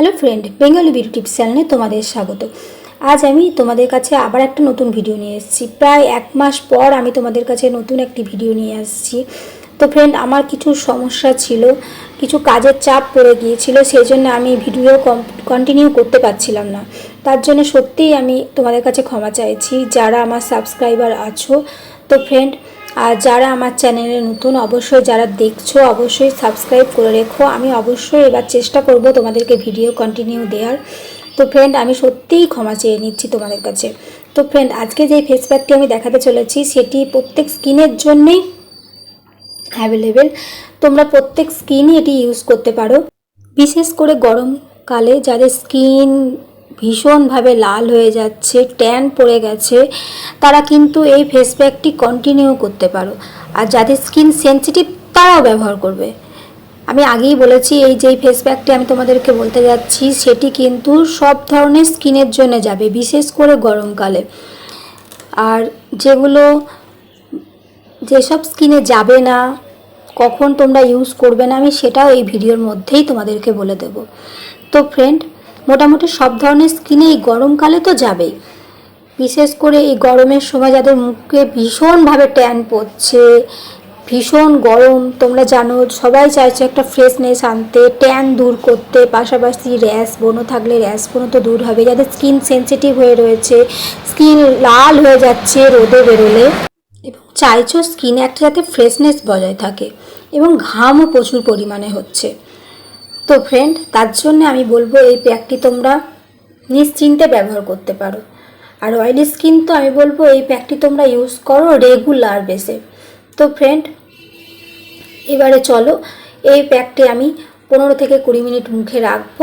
Hello friend Bengali beauty চ্যানেলে তোমাদের স্বাগত। আজ আমি তোমাদের কাছে আবার একটা নতুন ভিডিও নিয়ে এসেছি। প্রায় এক মাস পর আমি তোমাদের কাছে নতুন একটি ভিডিও নিয়ে আসছি। তো ফ্রেন্ড আমার কিছু সমস্যা ছিল, কিছু কাজের চাপ পড়ে গিয়েছিল সেই জন্য আমি ভিডিও কন্টিনিউ করতে পারছিলাম না। তার জন্য সত্যিই আমি তোমাদের কাছে ক্ষমা চাইছি, যারা আমার সাবস্ক্রাইবার আছো। তো ফ্রেন্ড আর যারা আমার চ্যানেলে নতুন, অবশ্যই যারা দেখছ, অবশ্যই সাবস্ক্রাইব করে রেখো। আমি অবশ্যই এবার চেষ্টা করব তোমাদেরকে ভিডিও কন্টিনিউ দেওয়ার। তো ফ্রেন্ড আমি সত্যিই ক্ষমা চেয়ে নিচ্ছি তোমাদের কাছে। তো ফ্রেন্ড আজকে যে ফেস প্যাকটি আমি দেখাতে চলেছি, সেটি প্রত্যেক স্কিনের জন্যেই অ্যাভেলেবেল তোমরা প্রত্যেক স্কিনই এটি ইউজ করতে পারো। বিশেষ করে গরমকালে যাদের স্কিন ভীষণভাবে লাল হয়ে যাচ্ছে ট্যান পড়ে গেছে। তারা কিন্তু এই ফেস প্যাকটি কন্টিনিউ করতে পারো। আর যাদের স্কিন সেনসিটিভ তারাও ব্যবহার করবে। আমি আগেই বলেছি, এই যে ফেস প্যাকটি আমি তোমাদেরকে বলতে যাচ্ছি, সেটি কিন্তু সব ধরনের স্কিনের জন্য যাবে, বিশেষ করে গরমকালে। আর যেগুলো, যেসব স্কিনে যাবে না, কখন তোমরা ইউজ করবে না, আমি সেটাও এই ভিডিওর মধ্যেই তোমাদেরকে বলে দেব। তো ফ্রেন্ড মোটামুটি সব ধরনের স্কিনে এই গরমকালে তো যাবেই। বিশেষ করে এই গরমের সময় যাদের মুখে ভীষণভাবে ট্যান পড়ছে, ভীষণ গরম, তোমরা জানো, সবাই চাইছে একটা ফ্রেশনেস আনতে ট্যান দূর করতে, পাশাপাশি র্যাশ বনো থাকলে র্যাশ বনো তো দূর হবে। যাদের স্কিন সেনসিটিভ হয়ে রয়েছে স্কিন লাল হয়ে যাচ্ছে রোদে বেরোলে, এবং চাইছো স্কিনে একটা যাতে ফ্রেশনেস বজায় থাকে, এবং ঘামও প্রচুর পরিমাণে হচ্ছে। তো ফ্রেন্ড তার জন্য আমি বলব এই প্যাকটি তোমরা নিশ্চিন্তে ব্যবহার করতে পারো। আর অয়েলি স্কিন তো আমি বলব এই প্যাকটি তোমরা ইউজ করো রেগুলার বেসে তো ফ্রেন্ড এবারে চলো, এই প্যাকটি আমি পনেরো থেকে কুড়ি মিনিট মুখে রাখব,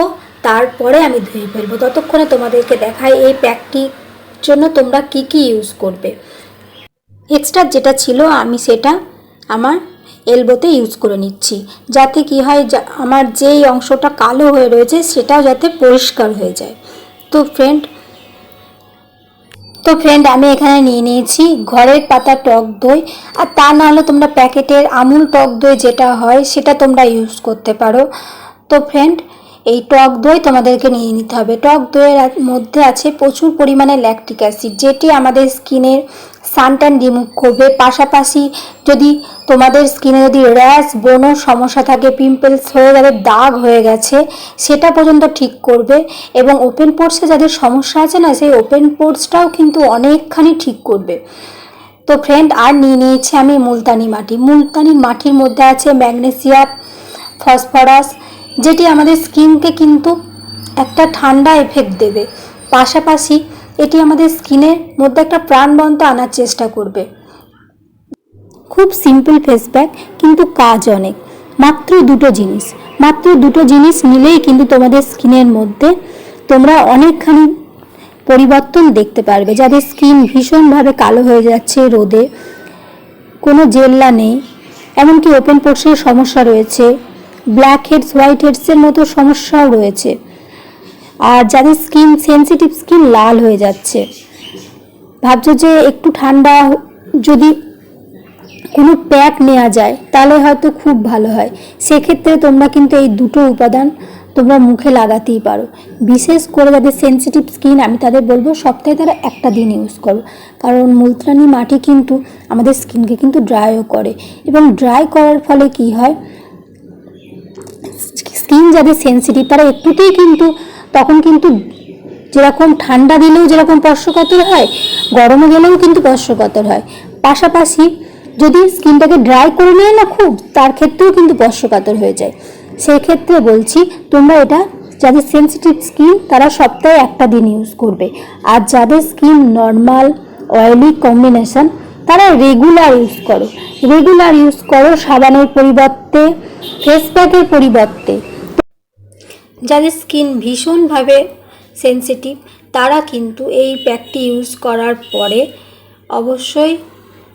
তারপরে আমি ধুয়ে ফেলব। ততক্ষণে তোমাদেরকে দেখাই এই প্যাকটির জন্য তোমরা কি কি ইউজ করবে। এক্সট্রা যেটা ছিল আমি সেটা আমার এলবোতে ইউজ করে নিচ্ছি, যাতে কি হয় আমার যেই অংশটা কালো হয়ে রয়েছে সেটাও যাতে পরিষ্কার হয়ে যায়। তো ফ্রেন্ড তো ফ্রেন্ড আমি এখানে নিয়ে নিয়েছি ঘরের পাতা টক দই, আর তা না হলে তোমরা প্যাকেটের আমুল টক দই যেটা হয় সেটা তোমরা ইউজ করতে পারো। তো ফ্রেন্ড এই টক দই তোমাদেরকে নিয়ে নিতে হবে। টক দইয়ের মধ্যে আছে প্রচুর পরিমাণে ল্যাকটিক অ্যাসিড যেটি আমাদের স্কিনের সানট্যান রিমুভ করবে। পাশাপাশি যদি তোমাদের স্কিনে যদি র্যাশ বনো সমস্যা থাকে পিম্পলস হয়ে গেলে দাগ হয়ে গেছে, সেটা পর্যন্ত ঠিক করবে এবং ওপেন পোর্সে যাদের সমস্যা আছে না, সেই ওপেন পোর্সটাও কিন্তু অনেকখানি ঠিক করবে। তো ফ্রেন্ড আর নিয়ে নিয়েছি আমি মুলতানি মাটি। মুলতানি মাটির মধ্যে আছে ম্যাগনেসিয়াম ফসফরাস যেটি আমাদের স্কিনকে কিন্তু একটা ঠান্ডা এফেক্ট দেবে। পাশাপাশি এটি আমাদের স্কিনের মধ্যে একটা প্রাণবন্ত আনার চেষ্টা করবে। খুব সিম্পল ফেস প্যাক কিন্তু কাজ অনেক। মাত্র দুটো জিনিস। মাত্র দুটো জিনিস নিলেই কিন্তু তোমাদের স্কিনের মধ্যে তোমরা অনেকখানি পরিবর্তন দেখতে পারবে। যাদের স্কিন ভীষণভাবে কালো হয়ে যাচ্ছে, রোদে কোনো জেল্লা নেই, এমনকি ওপেন পোর্সের সমস্যা রয়েছে। ব্ল্যাক হেডস হোয়াইট হেডসের মতো সমস্যাও রয়েছে। আর যাদের স্কিন সেনসিটিভ স্কিন লাল হয়ে যাচ্ছে। ভাবছ যে একটু ঠান্ডা যদি কোনো প্যাক নেওয়া যায়, তাহলে হয়তো খুব ভালো হয়। সেক্ষেত্রে তোমরা কিন্তু এই দুটো উপাদান তোমরা মুখে লাগাতেই পারো। বিশেষ করে যাদের সেনসিটিভ স্কিন আমি তাদের বলব সপ্তাহে তারা একটা দিন ইউজ করো। কারণ মুলতানি মাটি কিন্তু আমাদের স্কিনকে কিন্তু ড্রাইও করে। এবং ড্রাই করার ফলে কি হয়? স্কিন যাদের সেনসিটিভ তারা একটুতেই কিন্তু, তখন কিন্তু যেরকম ঠান্ডা দিলেও যেরকম স্পর্শকাতর হয় গরমে গেলেও কিন্তু স্পর্শকাতর হয়। পাশাপাশি যদি স্কিনটাকে ড্রাই করে নেয় না খুব, তার ক্ষেত্রেও কিন্তু স্পর্শকাতর হয়ে যায়। সেই ক্ষেত্রে বলছি, তোমরা এটা যাদের সেনসিটিভ স্কিন তারা সপ্তাহে একটা দিন ইউজ করবে। আর যাদের স্কিন নর্মাল অয়েলি কম্বিনেশন তারা রেগুলার ইউজ করো। রেগুলার ইউজ করো, সাবানের পরিবর্তে ফেস প্যাকের পরিবর্তে। যাদের স্কিন ভীষণভাবে সেনসিটিভ, তারা কিন্তু এই প্যাকটি ইউজ করার পরে অবশ্যই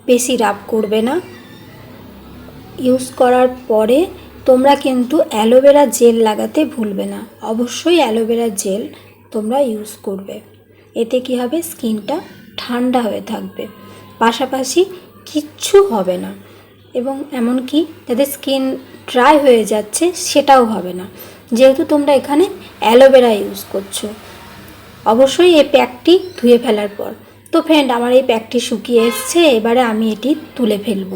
বেশি রাব করবে না। ইউজ করার পরে তোমরা কিন্তু অ্যালোভেরা জেল লাগাতে ভুলবে না। অবশ্যই অ্যালোভেরা জেল তোমরা ইউজ করবে। এতে কি হবে? স্কিনটা ঠান্ডা হয়ে থাকবে। পাশাপাশি কিচ্ছু হবে না। এবং এমনকি যাদের স্কিন ড্রাই হয়ে যাচ্ছে, সেটাও হবে না। যেহেতু তোমরা এখানে অ্যালোভেরা ইউজ করছ। অবশ্যই এই প্যাকটি ধুয়ে ফেলার পর। তো ফ্রেন্ড আমার এই প্যাকটি শুকিয়ে এসছে, এবারে আমি এটি তুলে ফেলব।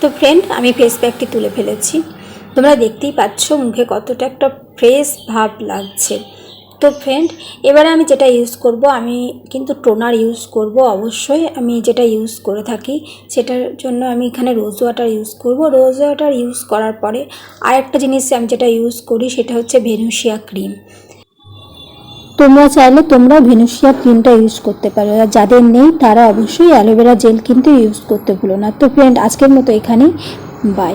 তো ফ্রেন্ড আমি ফেস প্যাকটি তুলে ফেলেছি। তোমরা দেখতেই পাচ্ছ মুখে কতটা একটা ফ্রেশ ভাব লাগছে। তো ফ্রেন্ড। এবারে আমি যেটা ইউজ করব, আমি কিন্তু টোনার ইউজ করব অবশ্যই। আমি যেটা ইউজ করে থাকি, সেটার জন্য আমি এখানে রোজ ওয়াটার ইউজ করব। রোজ ওয়াটার ইউজ করার পরে আরেকটা জিনিস আমি যেটা ইউজ করি, সেটা হচ্ছে ভেনুসিয়া ক্রিম তোমরা চাইলে তোমরা ভেনুসিয়া ক্রিমটা ইউজ করতে পারো। আর যাদের নেই, তারা অবশ্যই অ্যালোভেরা জেল কিন্তু ইউজ করতে ভুলো না। তো ফ্রেন্ড আজকের মতো এখানেই। বাই